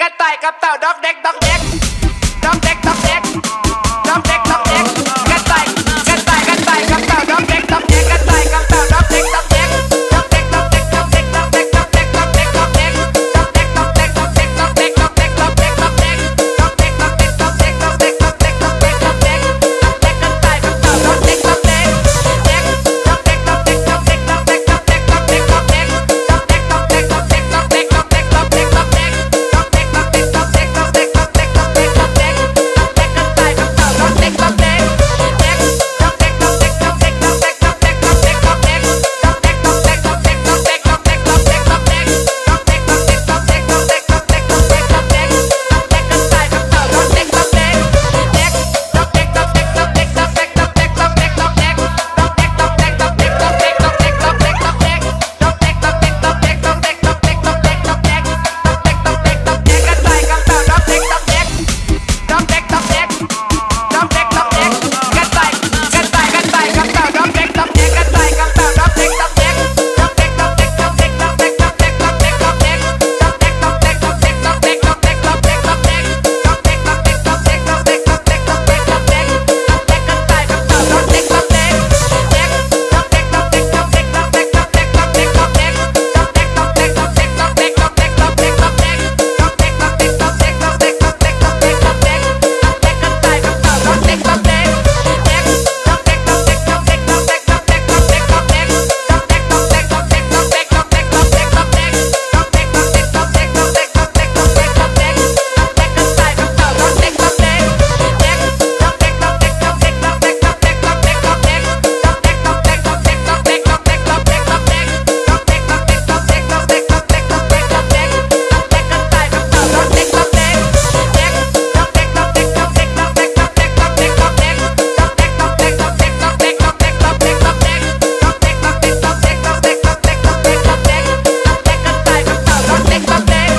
กระต่ายกับเต่าด็อกเด็กด็อกเด็กด็อกเด็กด็อกเด็ก